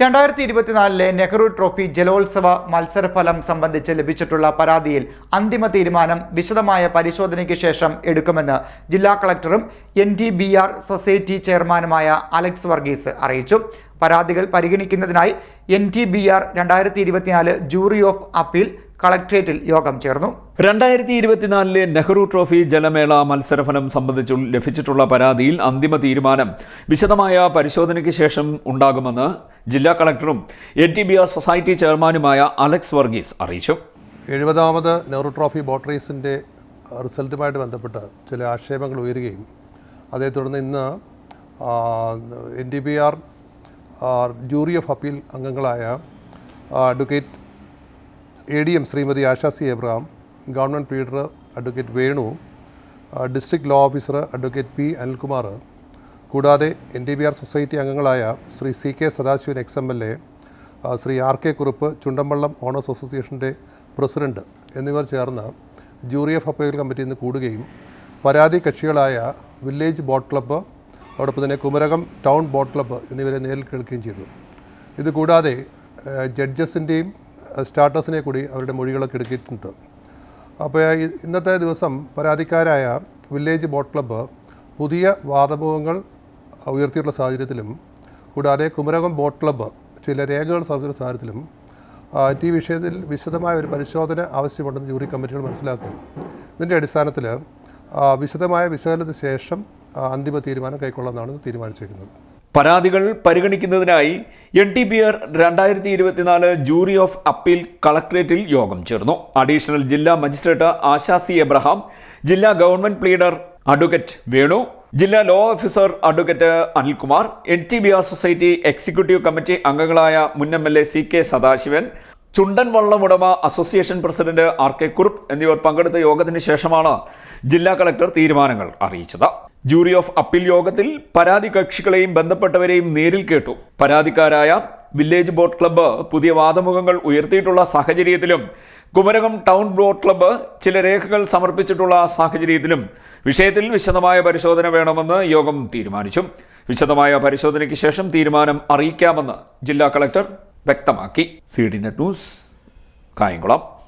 രണ്ടായിരത്തി ഇരുപത്തിനാലിലെ നെഹ്റു ട്രോഫി ജലോത്സവ മത്സരഫലം സംബന്ധിച്ച് ലഭിച്ചിട്ടുള്ള പരാതിയിൽ അന്തിമ തീരുമാനം വിശദമായ പരിശോധനയ്ക്ക് ശേഷം എടുക്കുമെന്ന് ജില്ലാ കളക്ടറും N T B R society ചെയർമാനുമായ അലക്സ് വർഗീസ് അറിയിച്ചു. പരാതികൾ പരിഗണിക്കുന്നതിനായി എൻ ടി ബി ആർ രണ്ടായിരത്തി ഇരുപത്തിനാല് ജൂറി ഓഫ് അപ്പീൽ കളക്ട്രേറ്റിൽ യോഗം ചേർന്നു. രണ്ടായിരത്തി ഇരുപത്തിനാലിലെ നെഹ്റു ട്രോഫി ജലമേള മത്സരഫലം സംബന്ധിച്ചു ലഭിച്ചിട്ടുള്ള പരാതിയിൽ അന്തിമ തീരുമാനം വിശദമായ പരിശോധനയ്ക്ക് ശേഷം ഉണ്ടാകുമെന്ന് ജില്ലാ കളക്ടറും N T B R society ചെയർമാനുമായ അലക്സ് വർഗീസ് അറിയിച്ചു. എഴുപതാമത് നെഹ്റു ട്രോഫി ബോട്ട് റേസിന്റെ റിസൾട്ടുമായിട്ട് ബന്ധപ്പെട്ട് ചില ആക്ഷേപങ്ങൾ ഉയരുകയും അതേ തുടർന്ന് ഇന്ന് N D B R jury of appeal അംഗങ്ങളായ advocate A D M Shrimati ASHA C Abraham government pleader advocate Venu district law officer advocate P Anilkumar കൂടാതെ N D B R society അംഗങ്ങളായ Shri C K Sadasivan X M L A Shri R K Kurup ചുണ്ടമ്പള്ളം owners അസോസിയേഷന്റെ president എന്നിവർ ചേർന്ന് jury of appeal committee ഇന്ന് കൂടുകയും പരാതി കക്ഷികളായ village boat club അതോടൊപ്പം തന്നെ കുമരകം ടൗൺ ബോട്ട് ക്ലബ്ബ് എന്നിവരെ നേരിൽ കേൾക്കുകയും ചെയ്തു. ഇതുകൂടാതെ ജഡ്ജസിന്റെയും സ്റ്റാർട്ടേഴ്സിനെ കൂടി അവരുടെ മൊഴികളൊക്കെ എടുക്കിയിട്ടുണ്ട്. അപ്പോൾ ഇന്നത്തെ ദിവസം പരാതിക്കാരായ വില്ലേജ് ബോട്ട് ക്ലബ്ബ് പുതിയ വാദമുഖങ്ങൾ ഉയർത്തിയിട്ടുള്ള സാഹചര്യത്തിലും കൂടാതെ കുമരകം ബോട്ട് ക്ലബ്ബ് ചില രേഖകൾ സമർപ്പിച്ച സാഹചര്യത്തിലും ടി വിഷയത്തിൽ വിശദമായ ഒരു പരിശോധന ആവശ്യമുണ്ടെന്ന് ജൂറി കമ്മിറ്റികൾ മനസ്സിലാക്കും. ഇതിന്റെ അടിസ്ഥാനത്തിൽ വിശദമായ വിശകലനത്തിന് ശേഷം അന്തിമ തീരുമാനം കൈക്കൊള്ളാമെന്നാണ് തീരുമാനിച്ചിരിക്കുന്നത്. പരാതികൾ പരിഗണിക്കുന്നതിനായി എൻ ടി ബി ആർ രണ്ടായിരത്തി ഇരുപത്തിനാല് ജൂറി ഓഫ് അപ്പീൽ കളക്ട്രേറ്റിൽ യോഗം ചേർന്നു. അഡീഷണൽ ജില്ലാ മജിസ്ട്രേറ്റ് ആശാ സി എബ്രഹാം ജില്ലാ ഗവൺമെന്റ് പ്ലീഡർ അഡ്വക്കേറ്റ് വേണു ജില്ലാ law officer advocate Anilkumar N T B R society executive committee അംഗങ്ങളായ മുൻ M L A C K Sadasivan Chundan വള്ളമുടമ association president R K Kurup എന്നിവർ പങ്കെടുത്ത യോഗത്തിന് ശേഷമാണ് ജില്ലാ കളക്ടർ തീരുമാനങ്ങൾ അറിയിച്ചത്. ജൂറി ഓഫ് അപ്പീൽ യോഗത്തിൽ പരാതി കക്ഷികളെയും ബന്ധപ്പെട്ടവരെയും നേരിൽ കേട്ടു. പരാതിക്കാരായ വില്ലേജ് ബോട്ട് ക്ലബ്ബ് പുതിയ വാദമുഖങ്ങൾ ഉയർത്തിയിട്ടുള്ള സാഹചര്യത്തിലും കുമരകം ടൗൺ ബോട്ട് ക്ലബ്ബ് ചില രേഖകൾ സമർപ്പിച്ചിട്ടുള്ള സാഹചര്യത്തിലും വിഷയത്തിൽ വിശദമായ പരിശോധന വേണമെന്ന് യോഗം തീരുമാനിച്ചു. വിശദമായ പരിശോധനയ്ക്ക് ശേഷം തീരുമാനം അറിയിക്കാമെന്ന് ജില്ലാ കളക്ടർ വ്യക്തമാക്കി. C D net news Kayamkulam.